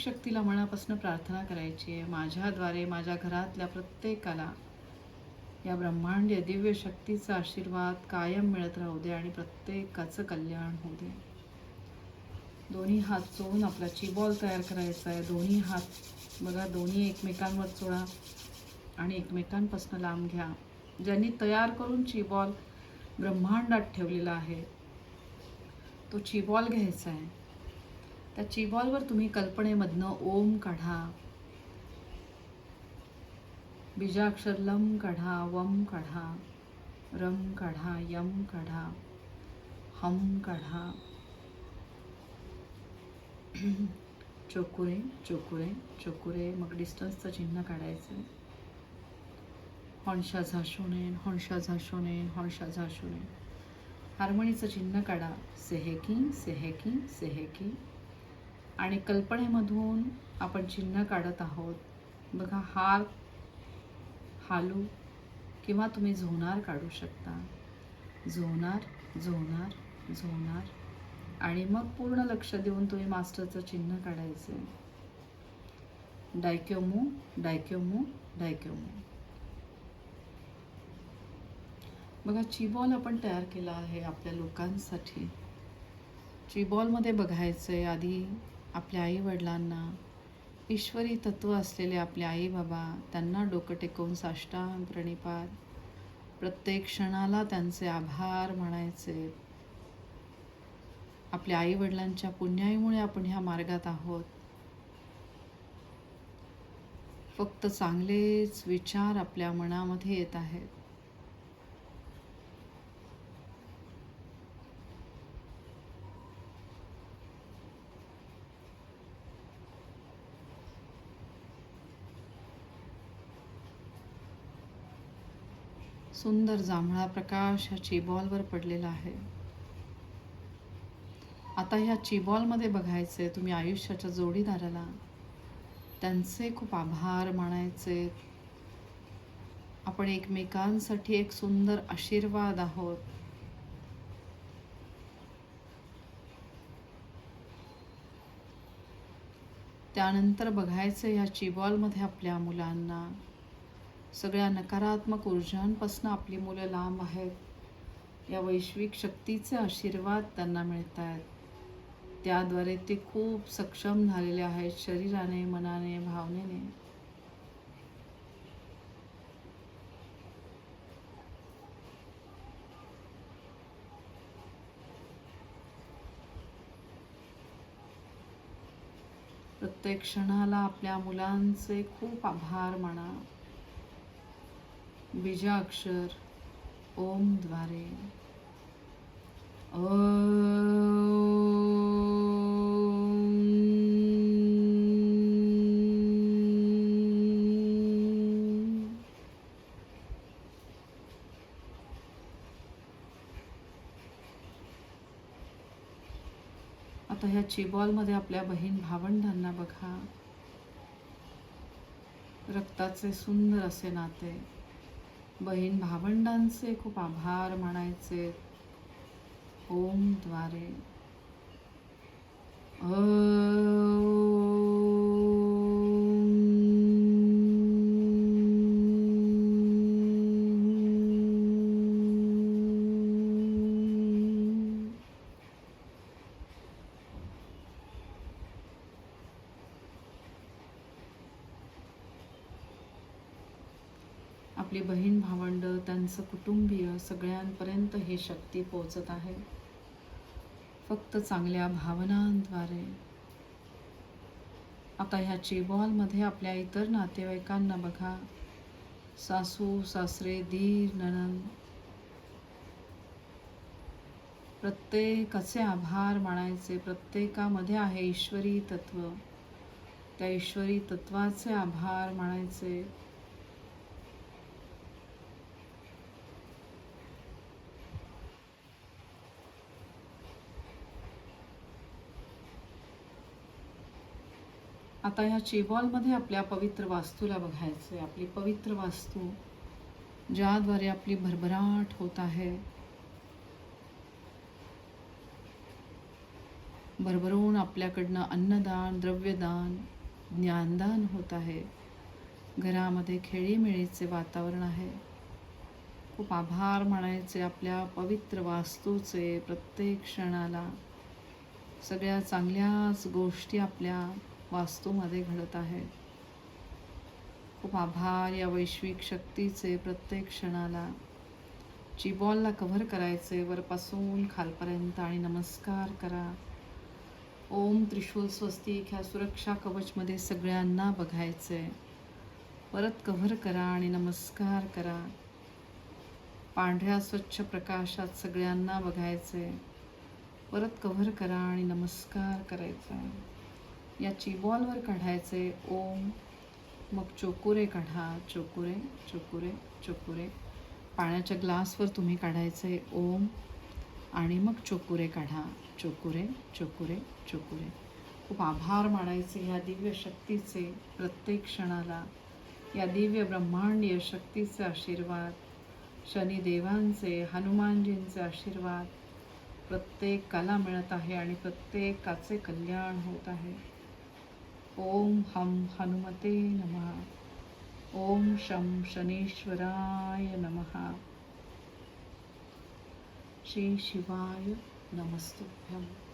शक्तीला मनापासून प्रार्थना करायची आहे. माझ्याद्वारे माझ्या घरातल्या प्रत्येकाला या ब्रह्मांडीय दिव्य शक्तीचा आशीर्वाद कायम मिळत राहू दे आणि प्रत्येकाचं कल्याण होऊ दे. दोन्ही हात चोळून आपला चिबॉल तयार करायचा आहे. दोन्ही हात बघा दोन्ही एकमेकांवर चोळा आणि एकमेकांपासून लांब घ्या. ज्यांनी तयार करून चिबॉल ब्रह्मांडात ठेवलेला आहे तो चिबॉल घ्यायचा आहे. त्या चिबॉलवर तुम्ही कल्पनेमधनं ओम काढा. बीजाक्षर लम काढा वम काढा रम काढा यम काढा हम काढा. चोकुरे चोकुरे चोकुरे. मग डिस्टन्सचं चिन्ह काढायचं. हॉन्शा झाशोने हॉन्शा झाशोने हॉणशा झाशोने. हार्मोनीचं चिन्ह काढा. सेहेकी सेहेकी सेहेकी. आणि कल्पनेमधून आपण चिन्ह काढत आहोत. बघा हार हालू किंवा तुम्ही झोनार काढू शकता. झोनार झोनार झोनार. आणि मग पूर्ण लक्ष देऊन तुम्ही मास्टरचं चिन्ह काढायचं. डायक्योमू डायक्योमू डायक्योमू. बघा चिबॉल आपण तयार केला आहे आपल्या लोकांसाठी. चिबॉलमध्ये बघायचं आहे आधी आपल्या आई वडिलांना ईश्वरी तत्व असलेले आपले आई बाबा त्यांना डोकं टेकवून साष्टांग प्रणिपात. प्रत्येक क्षणाला त्यांचे आभार म्हणायचे. आपल्या आई वडिलांच्या पुण्याईमुळे आपण ह्या मार्गात आहोत. फक्त चांगलेच विचार आपल्या मनामध्ये येत आहेत. सुंदर जांभळा प्रकाश ह्या चिबॉलवर पडलेला आहे. आता ह्या चिबॉलमध्ये बघायचे तुम्ही आयुष्याच्या जोडीदाराला त्यांचे खूप आभार मानायचे. आपण एकमेकांसाठी एक सुंदर आशीर्वाद आहोत. त्यानंतर बघायचं ह्या चिबॉलमध्ये आपल्या मुलांना. सगळ्या नकारात्मक ऊर्जांपासून आपली मुलं लांब आहेत. या वैश्विक शक्तीचे आशीर्वाद त्यांना मिळत आहेत त्याद्वारे ते खूप सक्षम झालेले आहेत शरीराने मनाने भावनेने. प्रत्येक क्षणाला आपल्या मुलांचे खूप आभार माना. बीजाक्षर ओमद्वारे ओम. आता ह्या चिबॉलमध्ये आपल्या बहीण भावंडांना बघा. रक्ताचे सुंदर असे नाते. बहीण भावंडांचे खूप आभार म्हणायचे ओमद्वारे ओम. आपली बहीण भावंड त्यांचं कुटुंबीय सगळ्यांपर्यंत ही शक्ती पोचत आहे. फक्त चांगल्या भावनांद्वारे. आता ह्या चेबॉलमध्ये आपल्या इतर नातेवाईकांना बघा. सासू सासरे दीर ननंद प्रत्येकाचे आभार मानायचे प्रत्येकामध्ये आहे ईश्वरी तत्व त्या ईश्वरी तत्वाचे आभार मानायचे. आता ह्या चेबॉलमध्ये आपल्या पवित्र वास्तूला बघायचं आहे आपली पवित्र वास्तू ज्याद्वारे आपली भरभराट होत आहे. भरभरून आपल्याकडनं अन्नदान द्रव्यदान ज्ञानदान होत आहे. घरामध्ये खेळीमेळीचे वातावरण आहे. खूप आभार मानायचे आपल्या पवित्र वास्तूचे प्रत्येक क्षणाला. सगळ्या चांगल्याच गोष्टी आपल्या वास्तूमध्ये घडत आहे. खूप आभार या वैश्विक शक्तीचे प्रत्येक क्षणाला. चिबॉलला कव्हर करायचे वरपासून खालपर्यंत आणि नमस्कार करा. ओम त्रिशूल स्वस्तिक ह्या सुरक्षा कवचमध्ये सगळ्यांना बघायचे. परत कव्हर करा आणि नमस्कार करा. पांढऱ्या स्वच्छ प्रकाशात सगळ्यांना बघायचे. परत कव्हर करा आणि नमस्कार करायचा. या चिबॉलवर काढायचे. ओम. मग चोकुरे काढा. चोकुरे चोकुरे चोकुरे. पाण्याच्या ग्लासवर तुम्ही काढायचे. ओम. आणि मग चोकुरे काढा. चोकुरे चोकुरे चोकुरे. खूप आभार मानायचे ह्या दिव्य शक्तीचे प्रत्येक क्षणाला. या दिव्य ब्रह्मांडीय शक्तीचे आशीर्वाद. शनिदेवांचे हनुमानजींचे आशीर्वाद. प्रत्येकाला मिळत आहे आणि प्रत्येकाचे कल्याण होत आहे. ओम हम हनुमते नमः। ओम शं शनीश्वराय नमः। श्री शिवाय नमस्तुभ्यम्।